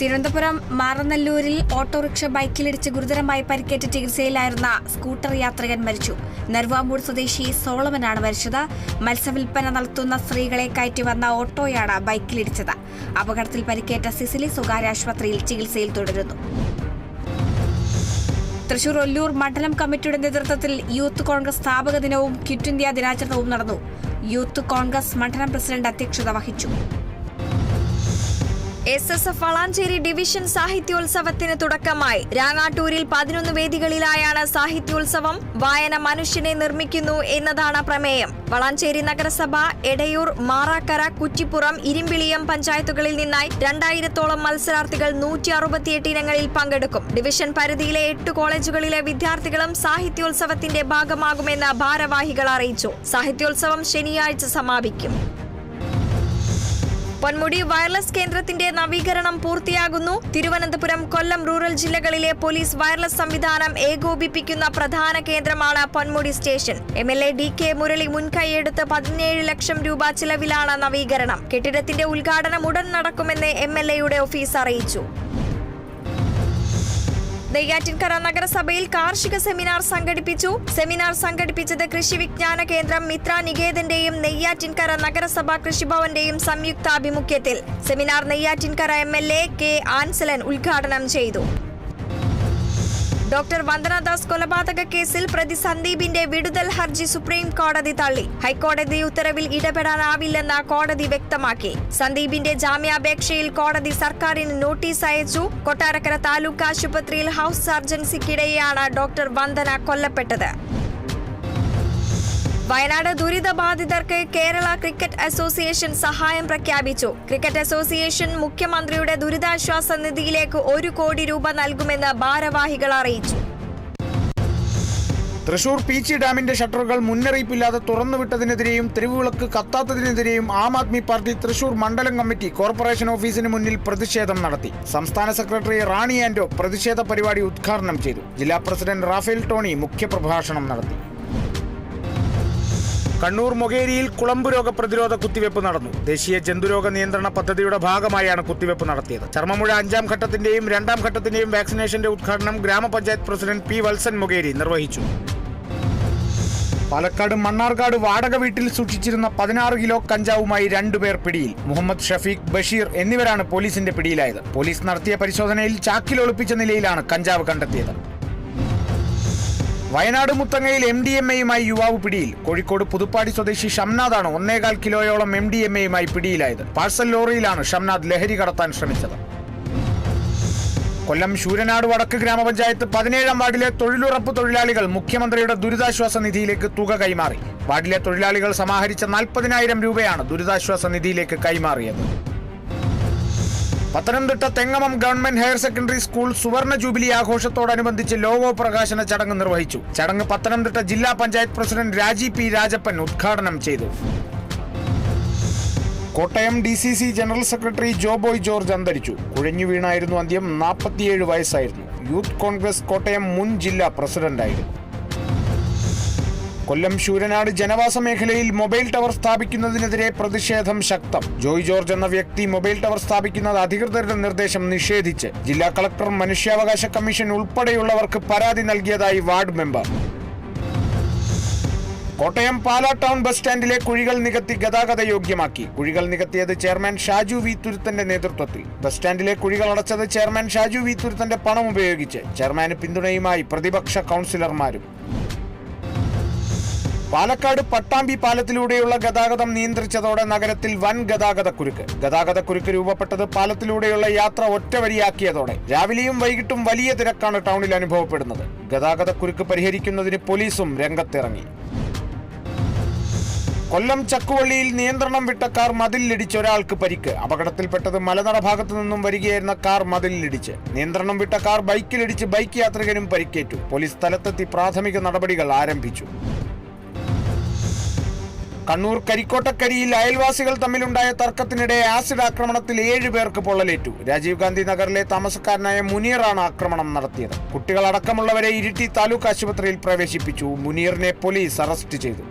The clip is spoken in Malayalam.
തിരുവനന്തപുരം മാറനല്ലൂരിൽ ഓട്ടോറിക്ഷ ബൈക്കിലിടിച്ച് ഗുരുതരമായി പരിക്കേറ്റ് ചികിത്സയിലായിരുന്ന സ്കൂട്ടർ യാത്രികൻ മരിച്ചു. നെർവാമൂട് സ്വദേശി സോളമനാണ് മരിച്ചത്. മത്സ്യവിൽപ്പന നടത്തുന്ന സ്ത്രീകളെ കയറ്റി വന്ന ഓട്ടോയാണ് ബൈക്കിലിടിച്ചത്. അപകടത്തിൽ പരിക്കേറ്റ സിസിലി സ്വകാര്യ ആശുപത്രിയിൽ ചികിത്സയിൽ തുടരുന്നു. തൃശൂർ ഒല്ലൂർ മണ്ഡലം കമ്മിറ്റിയുടെ നേതൃത്വത്തിൽ യൂത്ത് കോൺഗ്രസ് സ്ഥാപക ദിനവും ക്വിറ്റ് ഇന്ത്യ ദിനാചരണവും നടന്നു. യൂത്ത് കോൺഗ്രസ് മണ്ഡലം പ്രസിഡന്റ് അധ്യക്ഷത വഹിച്ചു. S S F Valanchery division സാഹിത്യോത്സവത്തിന് തുടക്കമായി. രാങ്ങാട്ടൂരിൽ പതിനൊന്ന് വേദികളിലായാണ് സാഹിത്യോത്സവം. വായന മനുഷ്യനെ നിർമ്മിക്കുന്നു എന്നതാണ് പ്രമേയം. വളാഞ്ചേരി നഗരസഭ എടയൂർ മാറാക്കര കുറ്റിപ്പുറം ഇരിമ്പിളിയം പഞ്ചായത്തുകളിൽ നിന്നായി രണ്ടായിരത്തോളം മത്സരാർത്ഥികൾ നൂറ്റി അറുപത്തിയെട്ട് ഇനങ്ങളിൽ പങ്കെടുക്കും. ഡിവിഷൻ പരിധിയിലെ എട്ട് കോളേജുകളിലെ വിദ്യാർത്ഥികളും സാഹിത്യോത്സവത്തിന്റെ ഭാഗമാകുമെന്ന് ഭാരവാഹികൾ അറിയിച്ചു. സാഹിത്യോത്സവം ശനിയാഴ്ച സമാപിക്കും. പൊന്മുടി വയർലെസ് കേന്ദ്രത്തിന്റെ നവീകരണം പൂർത്തിയാകുന്നു. തിരുവനന്തപുരം കൊല്ലം റൂറൽ ജില്ലകളിലെ പോലീസ് വയർലെസ് സംവിധാനം ഏകോപിപ്പിക്കുന്ന പ്രധാന കേന്ദ്രമാണ് Ponmudi station. M D K Murali മുൻകൈയെടുത്ത് പതിനേഴ് ലക്ഷം രൂപ ചിലവിലാണ് നവീകരണം. കെട്ടിടത്തിന്റെ ഉദ്ഘാടനം ഉടൻ നടക്കുമെന്ന് എം ഓഫീസ് അറിയിച്ചു. നെയ്യാറ്റിൻകര നഗരസഭയിൽ കാർഷിക സെമിനാർ സംഘടിപ്പിച്ചു. സെമിനാർ സംഘടിപ്പിച്ചത് കൃഷി വിജ്ഞാന കേന്ദ്രം മിത്ര നികേതന്റെയും നെയ്യാറ്റിൻകര നഗരസഭാ കൃഷിഭവന്റെയും സംയുക്താഭിമുഖ്യത്തിൽ. Seminar Neyyattinkara M L A K Ansalan ഉദ്ഘാടനം ചെയ്തു. ഡോക്ടർ വന്ദനദാസ് കൊലപാതക കേസിൽ പ്രതി സന്ദീപിന്റെ വിടുതൽ ഹർജി സുപ്രീം കോടതി തള്ളി. ഹൈക്കോടതി ഉത്തരവിൽ ഇടപെടാനാവില്ലെന്ന് കോടതി വ്യക്തമാക്കി. സന്ദീപിന്റെ ജാമ്യാപേക്ഷയിൽ കോടതി സർക്കാരിന് നോട്ടീസ് അയച്ചു. കൊട്ടാരക്കര താലൂക്ക് ആശുപത്രിയിൽ ഹൌസ് സർജൻസിക്കിടെയാണ് ഡോക്ടർ വന്ദന കൊല്ലപ്പെട്ടത്. വയനാട് ദുരിതബാധിതർക്ക് കേരള ക്രിക്കറ്റ് അസോസിയേഷൻ സഹായം പ്രഖ്യാപിച്ചു. ക്രിക്കറ്റ് അസോസിയേഷൻ മുഖ്യമന്ത്രിയുടെ ദുരിതാശ്വാസ നിധിയിലേക്ക് ഒരു കോടി രൂപ നൽകുമെന്ന് ഭാരവാഹികൾ അറിയിച്ചു. തൃശൂർ പീച്ചി ഡാമിന്റെ ഷട്ടറുകൾ മുന്നറിയിപ്പില്ലാതെ തുറന്നുവിട്ടതിനെതിരെയും തെരുവുവിളക്ക് കത്താത്തതിനെതിരെയും ആം ആദ്മി പാർട്ടി തൃശൂർ മണ്ഡലം കമ്മിറ്റി കോർപ്പറേഷൻ ഓഫീസിന് മുന്നിൽ പ്രതിഷേധം നടത്തി. സംസ്ഥാന സെക്രട്ടറി റാണി ആൻഡോ പ്രതിഷേധ പരിപാടി ഉദ്ഘാടനം ചെയ്തു. ജില്ലാ പ്രസിഡന്റ് റാഫേൽ ടോണി മുഖ്യപ്രഭാഷണം നടത്തി. കണ്ണൂർ മൊകേരിയിൽ കുളമ്പ് രോഗ പ്രതിരോധ കുത്തിവയ്പ് നടന്നു. ദേശീയ ജന്തുരോഗ നിയന്ത്രണ പദ്ധതിയുടെ ഭാഗമായാണ് കുത്തിവയ്പ് നടത്തിയത്. ചർമ്മമുഴ അഞ്ചാം ഘട്ടത്തിന്റെയും രണ്ടാം ഘട്ടത്തിന്റെയും വാക്സിനേഷന്റെ ഉദ്ഘാടനം ഗ്രാമപഞ്ചായത്ത് പ്രസിഡന്റ് പി വത്സൻ മൊകേരി നിർവഹിച്ചു. പാലക്കാട് മണ്ണാർക്കാട് വാടക വീട്ടിൽ സൂക്ഷിച്ചിരുന്ന പതിനാറ് കിലോ കഞ്ചാവുമായി രണ്ടുപേർ പിടിയിൽ. മുഹമ്മദ് ഷഫീഖ് ബഷീർ എന്നിവരാണ് പോലീസിന്റെ പിടിയിലായത്. പോലീസ് നടത്തിയ പരിശോധനയിൽ ചാക്കിൽ ഒളിപ്പിച്ച നിലയിലാണ് കഞ്ചാവ് കണ്ടെത്തിയത്. വയനാട് മുത്തങ്ങയിൽ എം ഡി എം എയുമായി യുവാവ് പിടിയിൽ. കോഴിക്കോട് പുതുപ്പാടി സ്വദേശി ഷംനാദാണ് ഒന്നേകാൽ കിലോയോളം എം ഡി എം എയുമായി പിടിയിലായത്. പാഴ്സൽ ലോറിയിലാണ് ഷംനാദ് ലഹരി കടത്താൻ ശ്രമിച്ചത്. കൊല്ലം ശൂരനാട് വടക്ക് ഗ്രാമപഞ്ചായത്ത് പതിനേഴാം വാർഡിലെ തൊഴിലുറപ്പ് തൊഴിലാളികൾ മുഖ്യമന്ത്രിയുടെ ദുരിതാശ്വാസ നിധിയിലേക്ക് തുക കൈമാറി. വാർഡിലെ തൊഴിലാളികൾ സമാഹരിച്ച നാൽപ്പതിനായിരം രൂപയാണ് ദുരിതാശ്വാസ നിധിയിലേക്ക് കൈമാറിയത്. Pathanamthitta Thengamam government higher secondary school സുവർണ ജൂബിലി ആഘോഷത്തോടനുബന്ധിച്ച് ലോഗോ പ്രകാശന ചടങ്ങ് നിർവഹിച്ചു. ചടങ്ങ് പത്തനംതിട്ട ജില്ലാ പഞ്ചായത്ത് പ്രസിഡന്റ് രാജി പി രാജപ്പൻ ഉദ്ഘാടനം ചെയ്തു. Kottayam D C C general secretary Joboy George അന്തരിച്ചു. കുഴഞ്ഞു വീണായിരുന്നു അന്ത്യം നാൽപ്പത്തിയേഴ് വയസ്സായിരുന്നു. യൂത്ത് കോൺഗ്രസ് കോട്ടയം മുൻ ജില്ലാ പ്രസിഡന്റായിരുന്നു. കൊല്ലം ശൂരനാട് ജനവാസ മേഖലയിൽ മൊബൈൽ ടവർ സ്ഥാപിക്കുന്നതിനെതിരെ പ്രതിഷേധം ശക്തം. ജോയ് ജോർജ് എന്ന വ്യക്തി മൊബൈൽ ടവർ സ്ഥാപിക്കുന്നത് അധികൃതരുടെ നിർദ്ദേശം നിഷേധിച്ച്. ജില്ലാ കളക്ടർ മനുഷ്യാവകാശ കമ്മീഷൻ ഉൾപ്പെടെയുള്ളവർക്ക് പരാതി നൽകിയതായി ward member. Kottayam Pala town bus സ്റ്റാൻഡിലെ കുഴികൾ നികത്തി ഗതാഗത യോഗ്യമാക്കി. കുഴികൾ നികത്തിയത് ചെയർമാൻ ഷാജു വി തുരുത്തന്റെ നേതൃത്വത്തിൽ. ബസ് സ്റ്റാൻഡിലെ കുഴികൾ അടച്ചത് ചെയർമാൻ ഷാജു വി തുരുത്തന്റെ പണം ഉപയോഗിച്ച്. ചെയർമാന് പിന്തുണയുമായി പ്രതിപക്ഷ കൗൺസിലർമാരും. പാലക്കാട് പട്ടാമ്പി പാലത്തിലൂടെയുള്ള ഗതാഗതം നിയന്ത്രിച്ചതോടെ നഗരത്തിൽ വൻ ഗതാഗതക്കുരുക്ക് ഗതാഗതക്കുരുക്ക് രൂപപ്പെട്ടത് പാലത്തിലൂടെയുള്ള യാത്ര ഒറ്റവരിയാക്കിയതോടെ രാവിലെയും വൈകിട്ടും വലിയ തിരക്കാണ് ടൗണിൽ അനുഭവപ്പെടുന്നത്. ഗതാഗതക്കുരുക്ക് പരിഹരിക്കുന്നതിന് പോലീസും രംഗത്തിറങ്ങി. കൊല്ലം ചക്കുവള്ളിയിൽ നിയന്ത്രണം വിട്ട കാർ മതിലിടിച്ച് ഒരാൾക്ക് പരിക്ക്. അപകടത്തിൽപ്പെട്ടത് മലനട ഭാഗത്തു നിന്നും വരികയായിരുന്ന കാർ മതിലിടിച്ച്. നിയന്ത്രണം വിട്ട കാർ ബൈക്കിലിടിച്ച് ബൈക്ക് യാത്രികനും പരിക്കേറ്റു. പോലീസ് സ്ഥലത്തെത്തി പ്രാഥമിക നടപടികൾ ആരംഭിച്ചു. കണ്ണൂർ കരിക്കോട്ടക്കരിയിൽ അയൽവാസികൾ തമ്മിലുണ്ടായ തർക്കത്തിനിടെ ആസിഡ് ആക്രമണത്തിൽ ഏഴ് പേർക്ക് പൊള്ളലേറ്റു. രാജീവ് ഗാന്ധി നഗറിലെ താമസക്കാരനായ മുനീറാണ് ആക്രമണം നടത്തിയത്. കുട്ടികളടക്കമുള്ളവരെ ഇരിട്ടി താലൂക്ക് ആശുപത്രിയിൽ പ്രവേശിപ്പിച്ചു. മുനീറിനെ പോലീസ് അറസ്റ്റ് ചെയ്തു.